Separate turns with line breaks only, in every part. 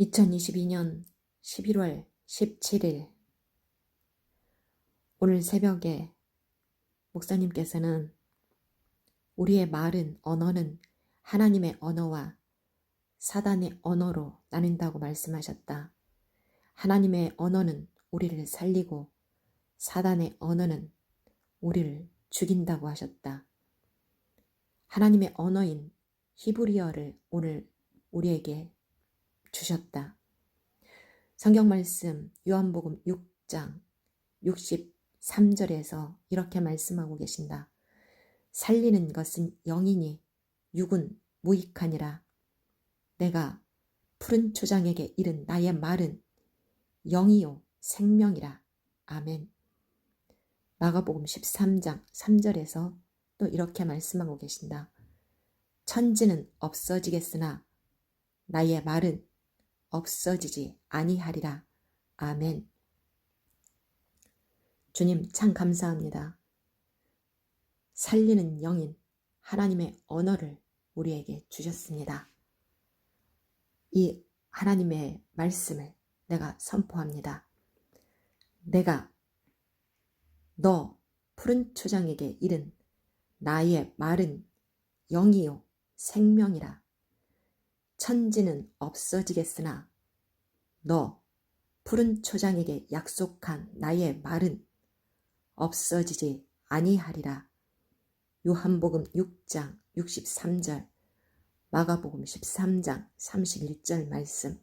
2022년 11월 17일 오늘 새벽에 목사님께서는 우리의 말은 언어는 하나님의 언어와 사단의 언어로 나뉜다고 말씀하셨다. 하나님의 언어는 우리를 살리고 사단의 언어는 우리를 죽인다고 하셨다. 하나님의 언어인 히브리어를 오늘 우리에게 주셨다. 성경 말씀 요한복음 6장 63절에서 이렇게 말씀하고 계신다. 살리는 것은 영이니 육은 무익하니라. 내가 푸른 초장에게 이른 나의 말은 영이요 생명이라. 아멘. 마가복음 13장 3절에서 또 이렇게 말씀하고 계신다. 천지는 없어지겠으나 나의 말은 없어지지 아니하리라. 아멘. 주님 참 감사합니다. 살리는 영인 하나님의 언어를 우리에게 주셨습니다. 이 하나님의 말씀을 내가 선포합니다. 내가 너 푸른 초장에게 이른 나의 말은 영이요 생명이라. 천지는 없어지겠으나 너 푸른 초장에게 약속한 나의 말은 없어지지 아니하리라. 요한복음 6장 63절, 마가복음 13장 31절 말씀,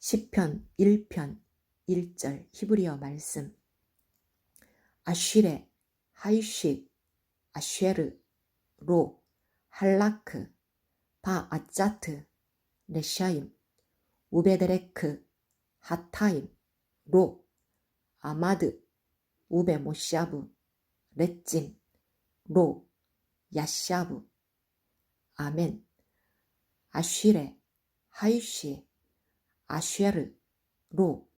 시편 1편 1절 히브리어 말씀, 아쉬레, 하이시, 아쉐르, 로, 할라크, 바아짜트, 레샤임, 우베데레크, 하타임, 로, 아마드, 우베모샤브, 레찜, 로, 야샤브, 아멘, 아쉬레, 하이쉬, 아쉐르, 로,